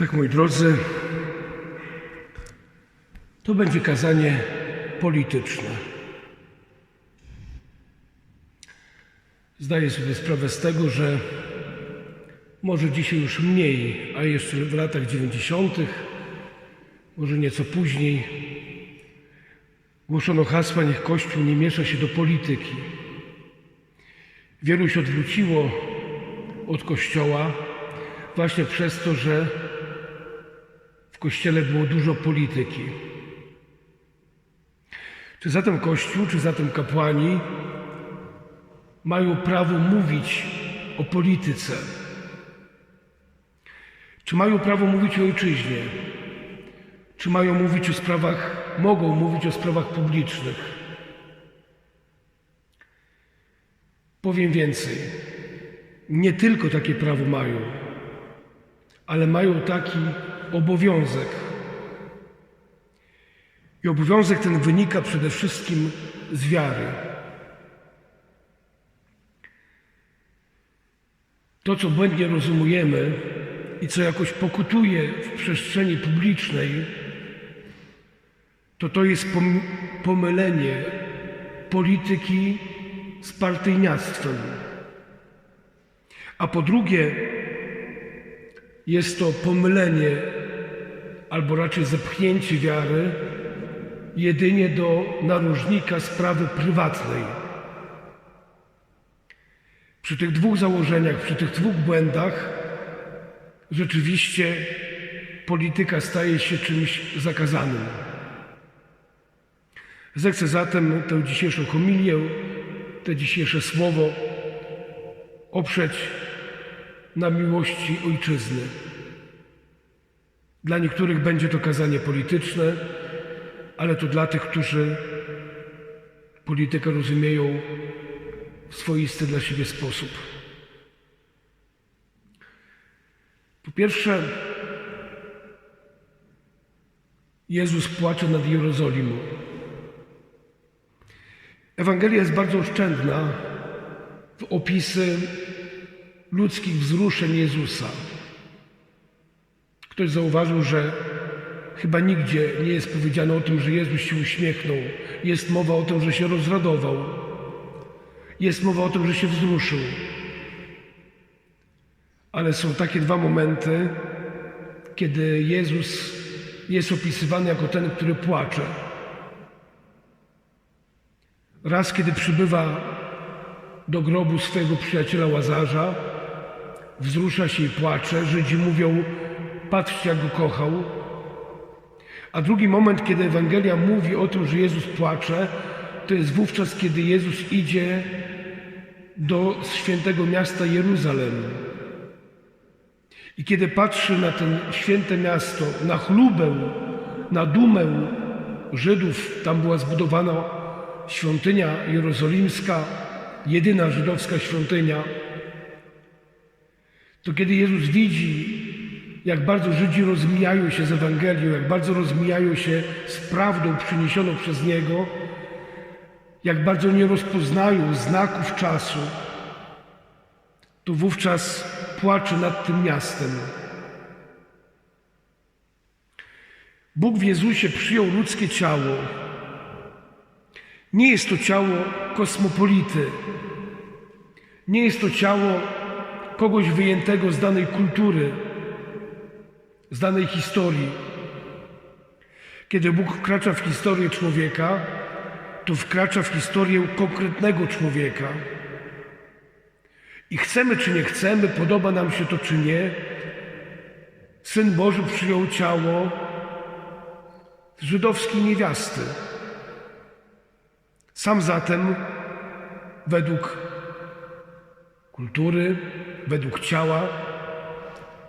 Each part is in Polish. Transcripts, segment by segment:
Tak, moi drodzy, to będzie kazanie polityczne. Zdaję sobie sprawę z tego, że może dzisiaj już mniej, a jeszcze w latach 90., może nieco później, głoszono hasła: Niech Kościół nie miesza się do polityki. Wielu się odwróciło od Kościoła właśnie przez to, że Kościele było dużo polityki. Czy zatem Kościół, czy zatem kapłani mają prawo mówić o polityce? Czy mają prawo mówić o ojczyźnie? Czy mają mówić o sprawach, mogą mówić o sprawach publicznych? Powiem więcej. Nie tylko takie prawo mają, ale mają taki obowiązek. I obowiązek ten wynika przede wszystkim z wiary. To, co błędnie rozumiemy i co jakoś pokutuje w przestrzeni publicznej, to to jest pom- pomylenie polityki z partyjniactwem. A po drugie, jest to pomylenie, albo raczej zepchnięcie wiary jedynie do narożnika sprawy prywatnej. Przy tych dwóch założeniach, przy tych dwóch błędach, rzeczywiście polityka staje się czymś zakazanym. Zechcę zatem tę dzisiejszą homilię, te dzisiejsze słowo oprzeć na miłości ojczyzny. Dla niektórych będzie to kazanie polityczne, ale to dla tych, którzy politykę rozumieją w swoisty dla siebie sposób. Po pierwsze, Jezus płacze nad Jerozolimą. Ewangelia jest bardzo oszczędna w opisy ludzkich wzruszeń Jezusa. Ktoś zauważył, że chyba nigdzie nie jest powiedziane o tym, że Jezus się uśmiechnął. Jest mowa o tym, że się rozradował. Jest mowa o tym, że się wzruszył. Ale są takie dwa momenty, kiedy Jezus jest opisywany jako ten, który płacze. Raz, kiedy przybywa do grobu swojego przyjaciela Łazarza, wzrusza się i płacze. Żydzi mówią, patrzcie jak go kochał. A drugi moment, kiedy Ewangelia mówi o tym, że Jezus płacze, to jest wówczas, kiedy Jezus idzie do świętego miasta Jeruzalem. I kiedy patrzy na ten święte miasto, na chlubę, na dumę Żydów, tam była zbudowana świątynia jerozolimska, jedyna żydowska świątynia, to kiedy Jezus widzi, jak bardzo Żydzi rozmijają się z Ewangelią, jak bardzo rozmijają się z prawdą przyniesioną przez Niego, jak bardzo nie rozpoznają znaków czasu, to wówczas płacze nad tym miastem. Bóg w Jezusie przyjął ludzkie ciało. Nie jest to ciało kosmopolity. Nie jest to ciało kogoś wyjętego z danej kultury, z danej historii. Kiedy Bóg wkracza w historię człowieka, to wkracza w historię konkretnego człowieka. I chcemy czy nie chcemy, podoba nam się to czy nie, Syn Boży przyjął ciało żydowskiej niewiasty. Sam zatem, według kultury, według ciała,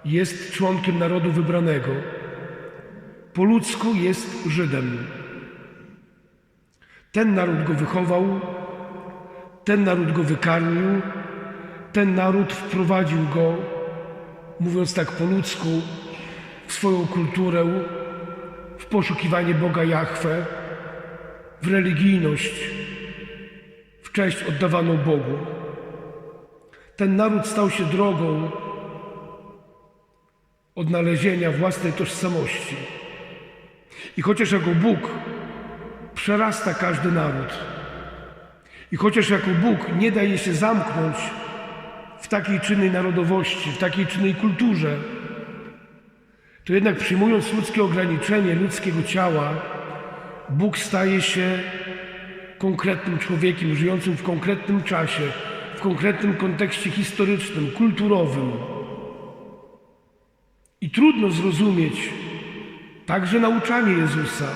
jest członkiem narodu wybranego. Po ludzku jest Żydem. Ten naród go wychował, ten naród go wykarmił, ten naród wprowadził go, mówiąc tak po ludzku, w swoją kulturę, w poszukiwanie Boga Jahwe, w religijność, w cześć oddawaną Bogu. Ten naród stał się drogą odnalezienia własnej tożsamości. I chociaż jako Bóg przerasta każdy naród, i chociaż jako Bóg nie daje się zamknąć w takiej czy innej narodowości, w takiej czy innej kulturze, to jednak przyjmując ludzkie ograniczenie ludzkiego ciała, Bóg staje się konkretnym człowiekiem, żyjącym w konkretnym czasie, w konkretnym kontekście historycznym, kulturowym. I trudno zrozumieć także nauczanie Jezusa,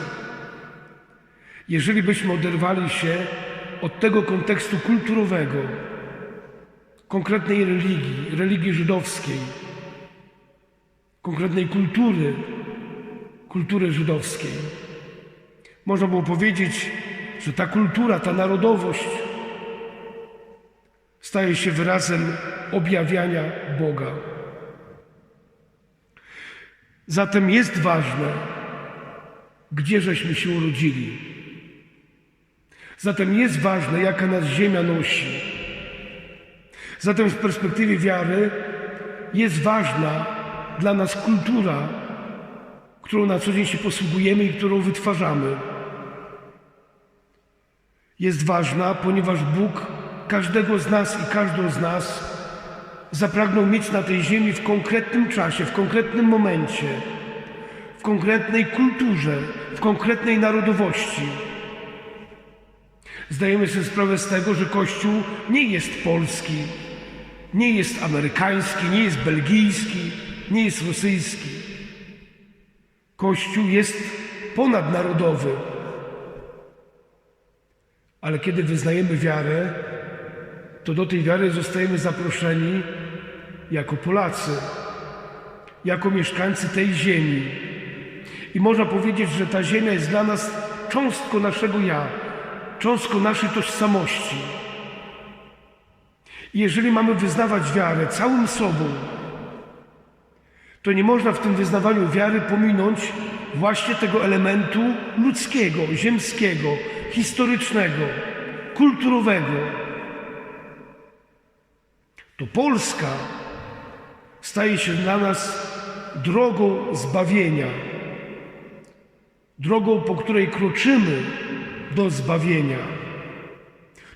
jeżeli byśmy oderwali się od tego kontekstu kulturowego, konkretnej religii, religii żydowskiej, konkretnej kultury, kultury żydowskiej. Można było powiedzieć, że ta kultura, ta narodowość staje się wyrazem objawiania Boga. Zatem jest ważne, gdzie żeśmy się urodzili. Zatem jest ważne, jaka nas ziemia nosi. Zatem w perspektywie wiary jest ważna dla nas kultura, którą na co dzień się posługujemy i którą wytwarzamy. Jest ważna, ponieważ Bóg każdego z nas i każdą z nas zapragnął mieć na tej ziemi w konkretnym czasie, w konkretnym momencie, w konkretnej kulturze, w konkretnej narodowości. Zdajemy sobie sprawę z tego, że Kościół nie jest polski, nie jest amerykański, nie jest belgijski, nie jest rosyjski. Kościół jest ponadnarodowy. Ale kiedy wyznajemy wiarę, to do tej wiary zostajemy zaproszeni jako Polacy, jako mieszkańcy tej ziemi. I można powiedzieć, że ta ziemia jest dla nas cząstką naszego ja, cząstką naszej tożsamości. I jeżeli mamy wyznawać wiarę całym sobą, to nie można w tym wyznawaniu wiary pominąć właśnie tego elementu ludzkiego, ziemskiego, historycznego, kulturowego. To Polska staje się dla nas drogą zbawienia, drogą, po której kroczymy do zbawienia.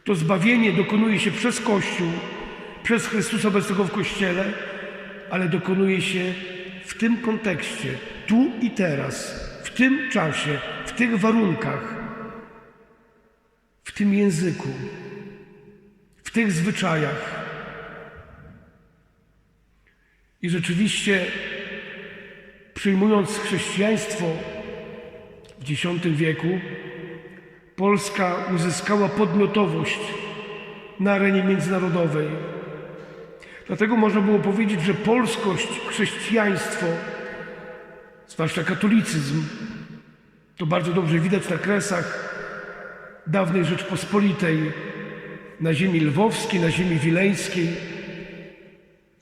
To zbawienie dokonuje się przez Kościół, przez Chrystusa obecnego w Kościele, ale dokonuje się w tym kontekście, tu i teraz, w tym czasie, w tych warunkach, w tym języku, w tych zwyczajach. I rzeczywiście, przyjmując chrześcijaństwo w X wieku, Polska uzyskała podmiotowość na arenie międzynarodowej. Dlatego można było powiedzieć, że polskość, chrześcijaństwo, zwłaszcza katolicyzm, to bardzo dobrze widać na kresach dawnej Rzeczpospolitej, na ziemi lwowskiej, na ziemi wileńskiej.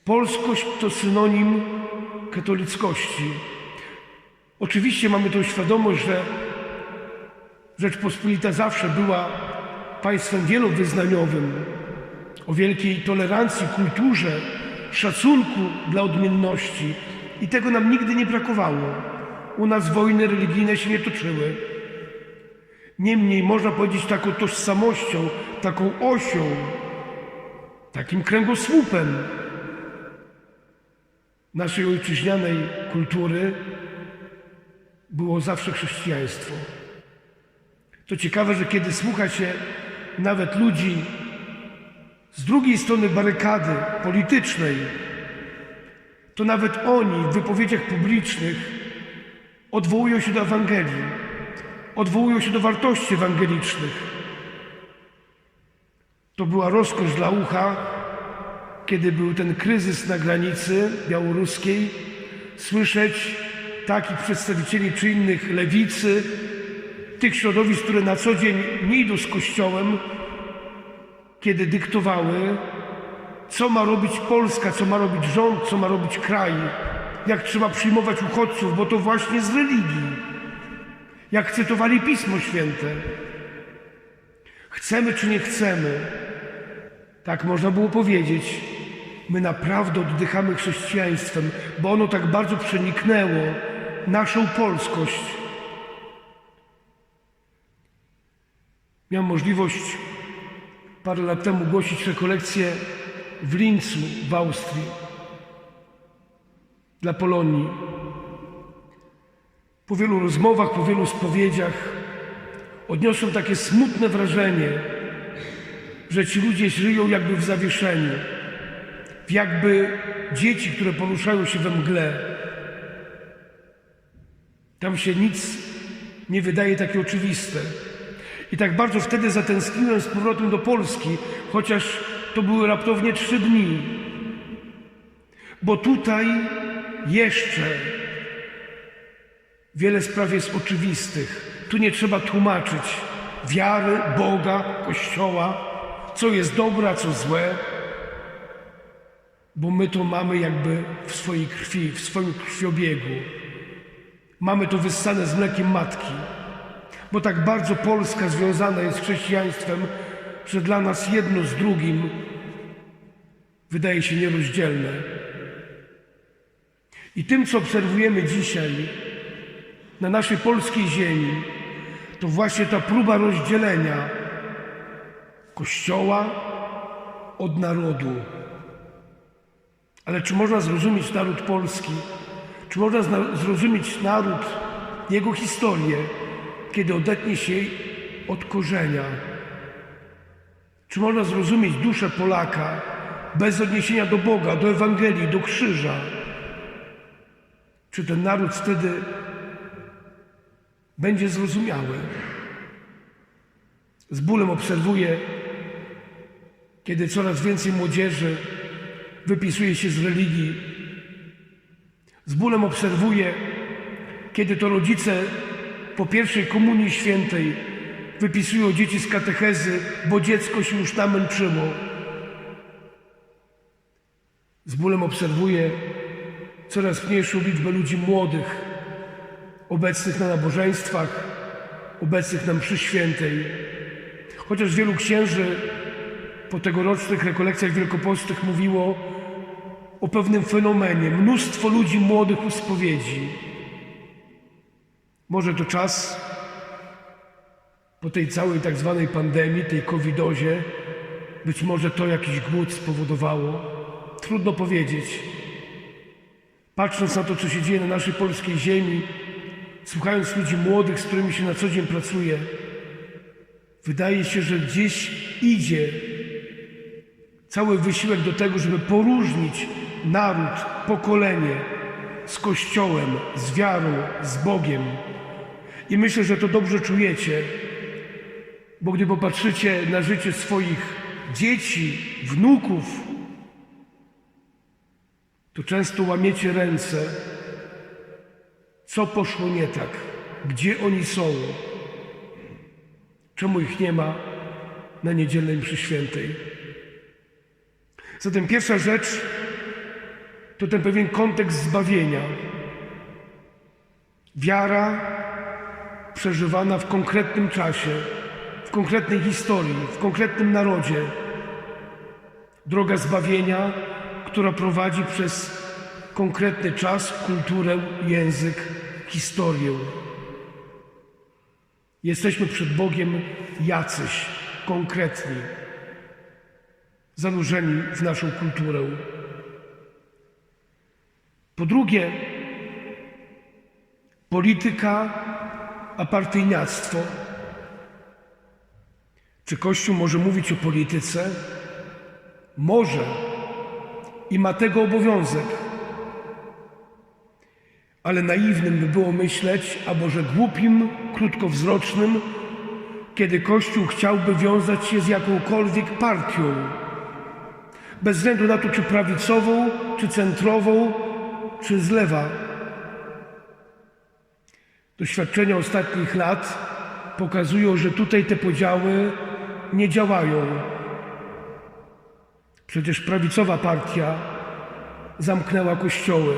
Polskość to synonim katolickości. Oczywiście mamy tą świadomość, że Rzeczpospolita zawsze była państwem wielowyznaniowym, o wielkiej tolerancji, kulturze, szacunku dla odmienności i tego nam nigdy nie brakowało. U nas wojny religijne się nie toczyły. Niemniej można powiedzieć taką tożsamością, taką osią, takim kręgosłupem naszej ojczyźnianej kultury było zawsze chrześcijaństwo. To ciekawe, że kiedy słucha się nawet ludzi z drugiej strony barykady politycznej, to nawet oni w wypowiedziach publicznych odwołują się do Ewangelii, odwołują się do wartości ewangelicznych. To była rozkosz dla ucha, kiedy był ten kryzys na granicy białoruskiej, słyszeć takich przedstawicieli czy innych lewicy, tych środowisk, które na co dzień nie idą z Kościołem, kiedy dyktowały, co ma robić Polska, co ma robić rząd, co ma robić kraj, jak trzeba przyjmować uchodźców, bo to właśnie z religii, jak cytowali Pismo Święte. Chcemy czy nie chcemy, tak można było powiedzieć, my naprawdę oddychamy chrześcijaństwem, bo ono tak bardzo przeniknęło naszą polskość. Miałem możliwość parę lat temu głosić rekolekcję w Lincu w Austrii dla Polonii. Po wielu rozmowach, po wielu spowiedziach odniosłem takie smutne wrażenie, że ci ludzie żyją jakby w zawieszeniu, jakby dzieci, które poruszają się we mgle. Tam się nic nie wydaje takie oczywiste. I tak bardzo wtedy zatęskniłem z powrotem do Polski, chociaż to były raptownie trzy dni. Bo tutaj jeszcze wiele spraw jest oczywistych. Tu nie trzeba tłumaczyć wiary, Boga, Kościoła, co jest dobre, a co złe, bo my to mamy jakby w swojej krwi, w swoim krwiobiegu. Mamy to wyssane z mlekiem matki, bo tak bardzo Polska związana jest z chrześcijaństwem, że dla nas jedno z drugim wydaje się nierozdzielne. I tym, co obserwujemy dzisiaj na naszej polskiej ziemi, to właśnie ta próba rozdzielenia Kościoła od narodu. Ale czy można zrozumieć naród polski? Czy można zrozumieć naród, jego historię, kiedy odetnie się jej od korzenia? Czy można zrozumieć duszę Polaka bez odniesienia do Boga, do Ewangelii, do krzyża? Czy ten naród wtedy będzie zrozumiały? Z bólem obserwuję, kiedy coraz więcej młodzieży wypisuje się z religii. Z bólem obserwuję, kiedy to rodzice po pierwszej komunii świętej wypisują dzieci z katechezy, bo dziecko się już namęczyło. Z bólem obserwuję coraz mniejszą liczbę ludzi młodych, obecnych na nabożeństwach, obecnych na mszy świętej. Chociaż wielu księży po tegorocznych rekolekcjach wielkopostnych mówiło o pewnym fenomenie. Mnóstwo ludzi młodych u spowiedzi. Może to czas po tej całej tak zwanej pandemii, tej covidozie, być może to jakiś głód spowodowało. Trudno powiedzieć. Patrząc na to, co się dzieje na naszej polskiej ziemi, słuchając ludzi młodych, z którymi się na co dzień pracuje, wydaje się, że gdzieś idzie cały wysiłek do tego, żeby poróżnić naród, pokolenie z Kościołem, z wiarą, z Bogiem. I myślę, że to dobrze czujecie, bo gdy popatrzycie na życie swoich dzieci, wnuków, to często łamiecie ręce, co poszło nie tak, gdzie oni są, czemu ich nie ma na niedzielnej mszy świętej. Zatem pierwsza rzecz to ten pewien kontekst zbawienia. Wiara przeżywana w konkretnym czasie, w konkretnej historii, w konkretnym narodzie. Droga zbawienia, która prowadzi przez konkretny czas, kulturę, język, historię. Jesteśmy przed Bogiem jacyś, konkretni, zanurzeni w naszą kulturę. Po drugie, polityka, a partyjniactwo. Czy Kościół może mówić o polityce? Może i ma tego obowiązek. Ale naiwnym by było myśleć, a może głupim, krótkowzrocznym, kiedy Kościół chciałby wiązać się z jakąkolwiek partią. Bez względu na to, czy prawicową, czy centrową, czy z lewa. Doświadczenia ostatnich lat pokazują, że tutaj te podziały nie działają. Przecież prawicowa partia zamknęła kościoły.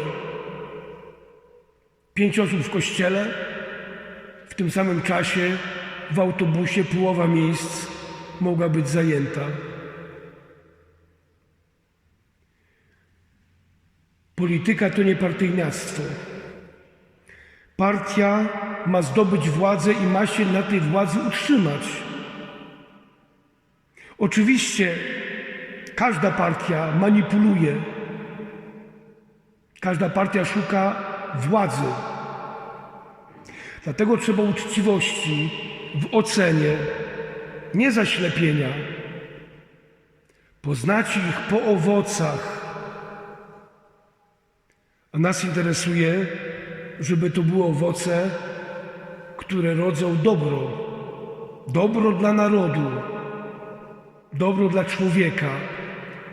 Pięć osób w kościele, w tym samym czasie w autobusie połowa miejsc mogła być zajęta. Polityka to nie partyjniactwo. Partia ma zdobyć władzę i ma się na tej władzy utrzymać. Oczywiście każda partia manipuluje, każda partia szuka władzy. Dlatego trzeba uczciwości w ocenie, nie zaślepienia. Poznacie ich po owocach. A nas interesuje, żeby to były owoce, które rodzą dobro. Dobro dla narodu, dobro dla człowieka,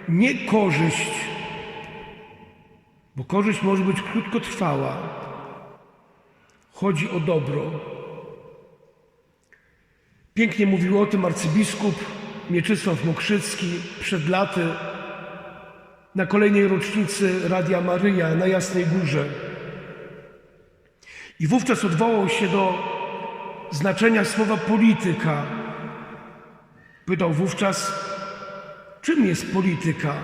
nie korzyść, bo korzyść może być krótkotrwała. Chodzi o dobro. Pięknie mówił o tym arcybiskup Mieczysław Mokrzycki przed laty na kolejnej rocznicy Radia Maryja na Jasnej Górze. I wówczas odwołał się do znaczenia słowa polityka. Pytał wówczas, czym jest polityka?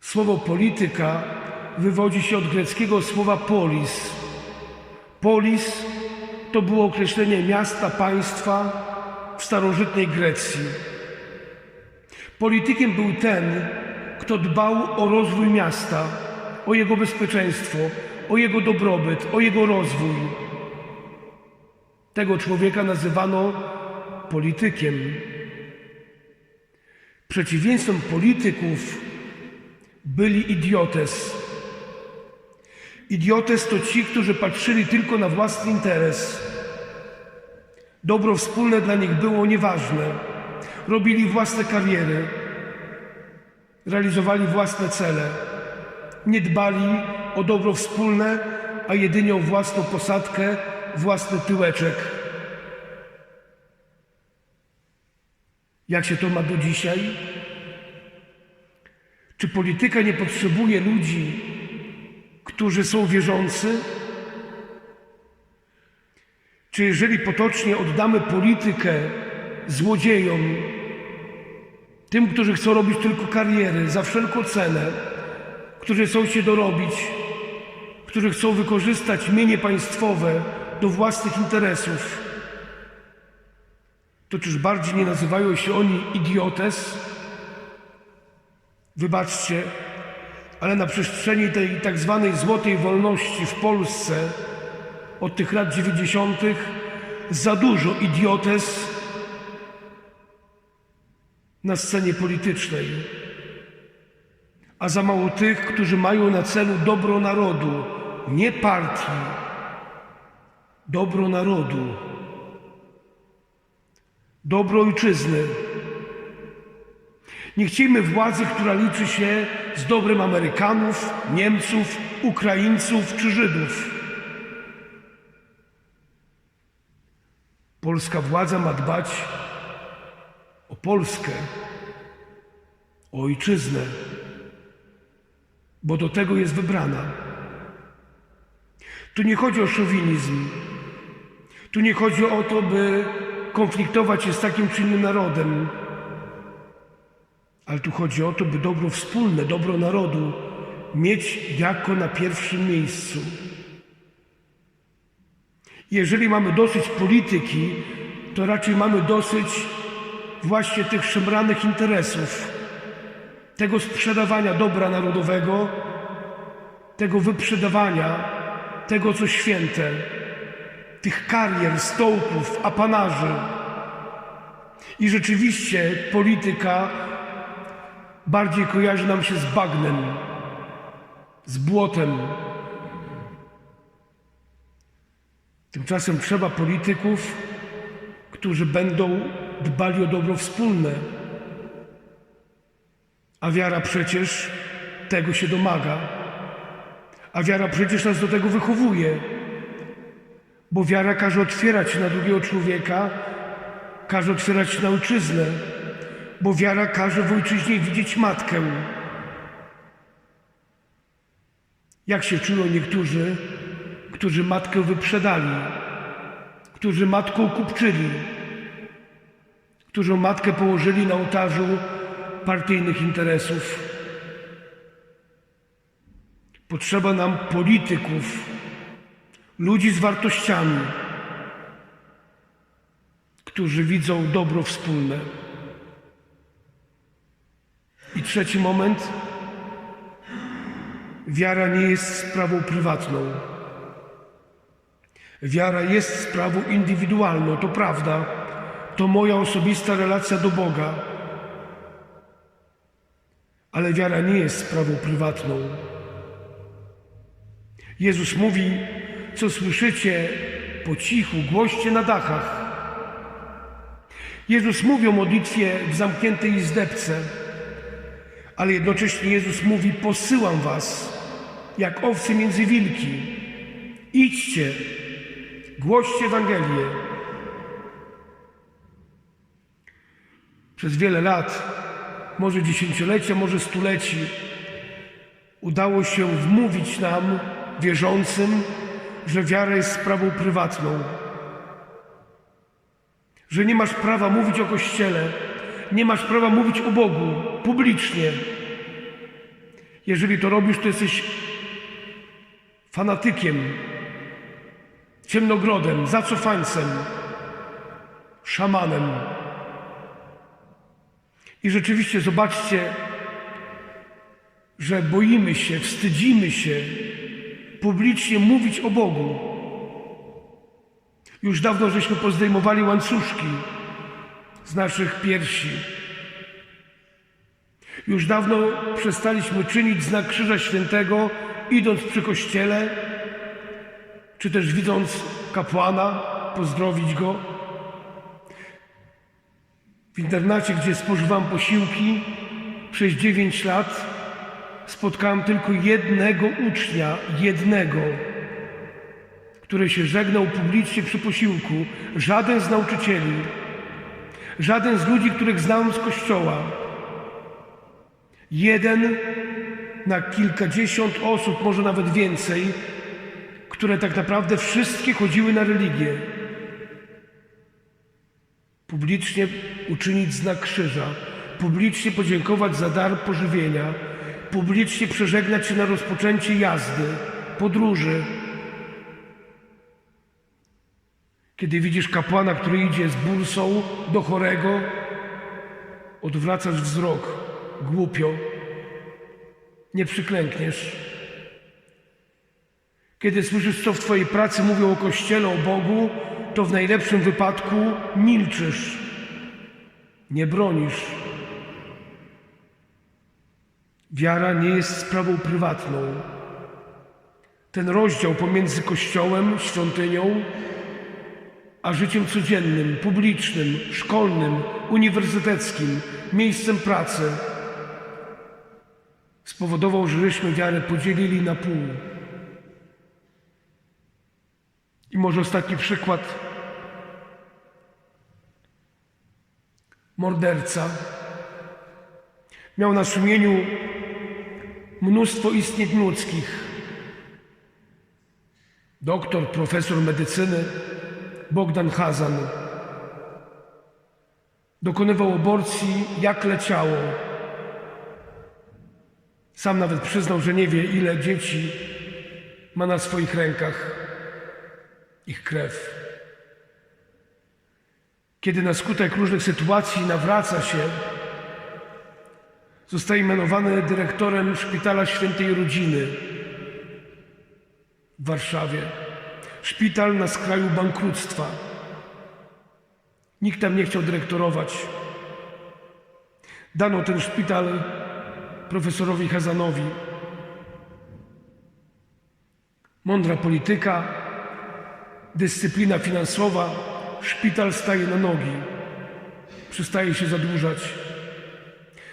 Słowo polityka wywodzi się od greckiego słowa polis. Polis to było określenie miasta, państwa w starożytnej Grecji. Politykiem był ten, kto dbał o rozwój miasta, o jego bezpieczeństwo, o jego dobrobyt, o jego rozwój. Tego człowieka nazywano politykiem. Przeciwieństwem polityków byli idiotes. Idiotes to ci, którzy patrzyli tylko na własny interes. Dobro wspólne dla nich było nieważne. Robili własne kariery, realizowali własne cele. Nie dbali o dobro wspólne, a jedynie o własną posadkę, własny tyłeczek. Jak się to ma do dzisiaj? Czy polityka nie potrzebuje ludzi, którzy są wierzący? Czy jeżeli potocznie oddamy politykę złodziejom, tym, którzy chcą robić tylko kariery za wszelką cenę, którzy chcą się dorobić, którzy chcą wykorzystać mienie państwowe do własnych interesów, to czyż bardziej nie nazywają się oni idiotes? Wybaczcie, ale na przestrzeni tej tak zwanej złotej wolności w Polsce od tych lat dziewięćdziesiątych za dużo idiotes na scenie politycznej, a za mało tych, którzy mają na celu dobro narodu, nie partii, dobro narodu, dobro ojczyzny. Nie chciejmy władzy, która liczy się z dobrem Amerykanów, Niemców, Ukraińców czy Żydów. Polska władza ma dbać Polskę, ojczyznę, bo do tego jest wybrana. Tu nie chodzi o szowinizm. Tu nie chodzi o to, by konfliktować się z takim czy innym narodem. Ale tu chodzi o to, by dobro wspólne, dobro narodu mieć jako na pierwszym miejscu. Jeżeli mamy dosyć polityki, to raczej mamy dosyć właśnie tych szemranych interesów, tego sprzedawania dobra narodowego, tego wyprzedawania tego, co święte, tych karier, stołków, apanarzy. I rzeczywiście polityka bardziej kojarzy nam się z bagnem, z błotem. Tymczasem trzeba polityków, którzy będą dbali o dobro wspólne. A wiara przecież tego się domaga. A wiara przecież nas do tego wychowuje. Bo wiara każe otwierać na drugiego człowieka, każe otwierać na ojczyznę, bo wiara każe w ojczyźnie widzieć matkę. Jak się czują niektórzy, którzy matkę wyprzedali, którzy matką kupczyli, którzy matkę położyli na ołtarzu partyjnych interesów. Potrzeba nam polityków, ludzi z wartościami, którzy widzą dobro wspólne. I trzeci moment. Wiara nie jest sprawą prywatną. Wiara jest sprawą indywidualną, to prawda. To moja osobista relacja do Boga. Ale wiara nie jest sprawą prywatną. Jezus mówi, co słyszycie po cichu, głoście na dachach. Jezus mówi o modlitwie w zamkniętej izdebce, ale jednocześnie Jezus mówi: Posyłam was jak owce między wilki. Idźcie, głoście Ewangelię. Przez wiele lat, może dziesięciolecia, może stuleci, udało się wmówić nam, wierzącym, że wiara jest sprawą prywatną że nie masz prawa mówić o Kościele, nie masz prawa mówić o Bogu publicznie. Jeżeli to robisz, to jesteś fanatykiem, ciemnogrodem, zacofańcem, szamanem. I rzeczywiście zobaczcie, że boimy się, wstydzimy się publicznie mówić o Bogu. Już dawno żeśmy pozdejmowali łańcuszki z naszych piersi. Już dawno przestaliśmy czynić znak Krzyża Świętego, idąc przy kościele, czy też widząc kapłana, pozdrowić go. Internacie, gdzie spożywam posiłki przez dziewięć lat, spotkałem tylko jednego ucznia, jednego który się żegnał publicznie przy posiłku, żaden z nauczycieli, żaden z ludzi, których znałem z kościoła. Jeden na kilkadziesiąt osób, może nawet więcej, które tak naprawdę wszystkie chodziły na religię. Publicznie uczynić znak krzyża, publicznie podziękować za dar pożywienia, publicznie przeżegnać się na rozpoczęcie jazdy, podróży, Kiedy widzisz kapłana, który idzie z bursą do chorego, odwracasz wzrok głupio, nie przyklękniesz. Kiedy słyszysz, co w Twojej pracy mówią o Kościele, o Bogu, to w najlepszym wypadku milczysz, nie bronisz. Wiara nie jest sprawą prywatną. Ten rozdział pomiędzy Kościołem, świątynią, a życiem codziennym, publicznym, szkolnym, uniwersyteckim, miejscem pracy spowodował, że żeśmy wiarę podzielili na pół. I może ostatni przykład. Morderca miał na sumieniu mnóstwo istnień ludzkich. Doktor, profesor medycyny, Bogdan Hazan. Dokonywał aborcji jak leciało. Sam nawet przyznał, że nie wie, ile dzieci ma na swoich rękach ich krew. Kiedy na skutek różnych sytuacji nawraca się, zostaje mianowany dyrektorem Szpitala Świętej Rodziny w Warszawie. Szpital na skraju bankructwa. Nikt tam nie chciał dyrektorować. Dano ten szpital profesorowi Hazanowi. Mądra polityka, dyscyplina finansowa, szpital staje na nogi, przestaje się zadłużać.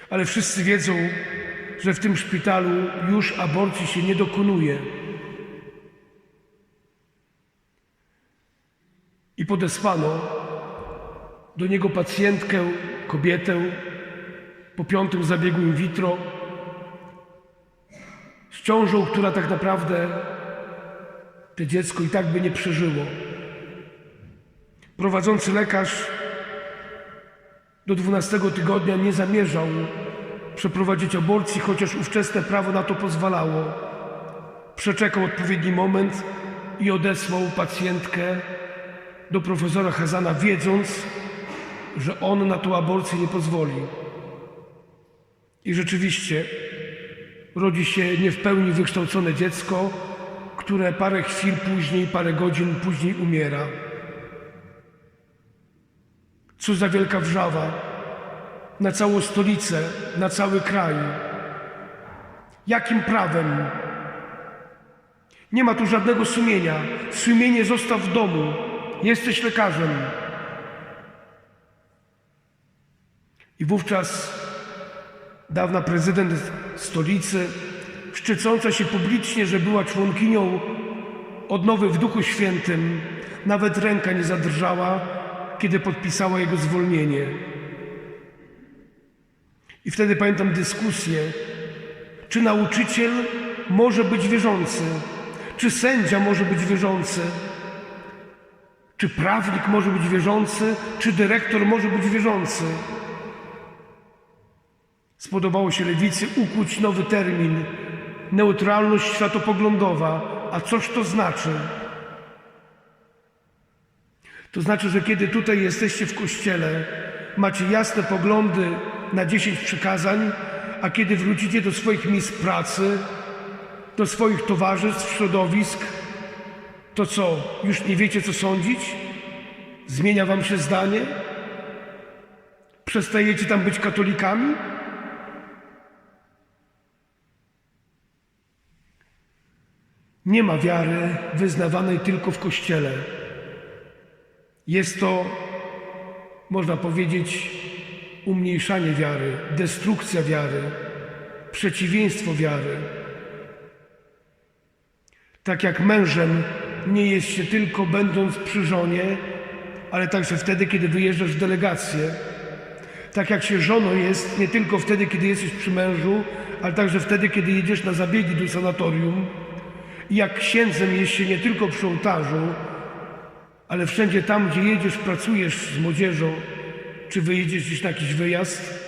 Ale wszyscy wiedzą, że w tym szpitalu już aborcji się nie dokonuje. i podesłano do niego pacjentkę, kobietę po piątym zabiegu in vitro z ciążą, która tak naprawdę to dziecko i tak by nie przeżyło. Prowadzący lekarz do 12 tygodnia nie zamierzał przeprowadzić aborcji, chociaż ówczesne prawo na to pozwalało. przeczekał odpowiedni moment i odesłał pacjentkę do profesora Hazana, wiedząc, że on na tą aborcję nie pozwoli. I rzeczywiście rodzi się nie w pełni wykształcone dziecko, które parę chwil później, parę godzin później umiera. Co za wielka wrzawa na całą stolicę, na cały kraj. Jakim prawem? Nie ma tu żadnego sumienia. Sumienie zostaw w domu. Jesteś lekarzem. I wówczas dawna prezydent stolicy, szczycąca się publicznie, że była członkinią odnowy w Duchu Świętym, nawet ręka nie zadrżała, kiedy podpisała jego zwolnienie. I wtedy pamiętam dyskusję, czy nauczyciel może być wierzący, czy sędzia może być wierzący, czy prawnik może być wierzący, czy dyrektor może być wierzący. Spodobało się lewicy ukuć nowy termin neutralność światopoglądowa. A cóż to znaczy? To znaczy, że kiedy tutaj jesteście w kościele, macie jasne poglądy na dziesięć przykazań, a kiedy wrócicie do swoich miejsc pracy, do swoich towarzystw, środowisk, to co, już nie wiecie, co sądzić? Zmienia wam się zdanie? Przestajecie tam być katolikami? Nie ma wiary wyznawanej tylko w Kościele. Jest to, można powiedzieć, umniejszanie wiary, destrukcja wiary, przeciwieństwo wiary. Tak jak mężem nie jest się tylko będąc przy żonie, ale także wtedy, kiedy wyjeżdżasz w delegację. Tak jak się żoną jest nie tylko wtedy, kiedy jesteś przy mężu, ale także wtedy, kiedy jedziesz na zabiegi do sanatorium. Jak księdzem jest się nie tylko przy ołtarzu, ale wszędzie tam, gdzie jedziesz, pracujesz z młodzieżą, czy wyjedziesz gdzieś na jakiś wyjazd,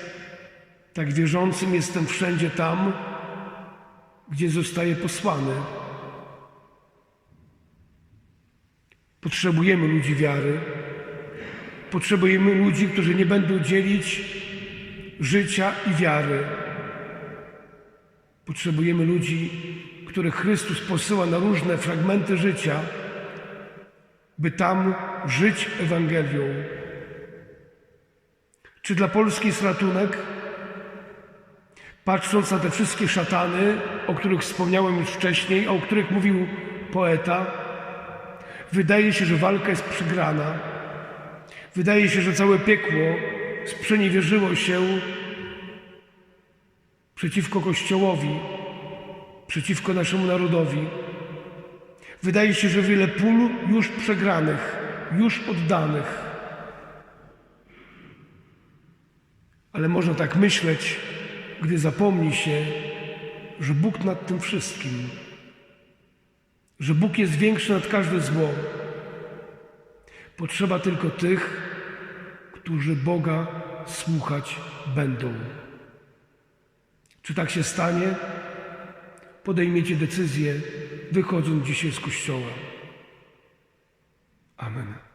tak wierzącym jestem wszędzie tam, gdzie zostaje posłany. Potrzebujemy ludzi wiary. Potrzebujemy ludzi, którzy nie będą dzielić życia i wiary. Potrzebujemy ludzi, których Chrystus posyła na różne fragmenty życia, by tam żyć Ewangelią. Czy dla Polski jest ratunek? Patrząc na te wszystkie szatany, o których wspomniałem już wcześniej, o których mówił poeta, wydaje się, że walka jest przegrana. Wydaje się, że całe piekło sprzeniewierzyło się przeciwko Kościołowi, przeciwko naszemu narodowi. Wydaje się, że wiele pól już przegranych, już oddanych. Ale można tak myśleć, gdy zapomni się, że Bóg nad tym wszystkim, że Bóg jest większy nad każde zło. Potrzeba tylko tych, którzy Boga słuchać będą. Czy tak się stanie? Podejmiecie decyzję, wychodząc dzisiaj z kościoła. Amen.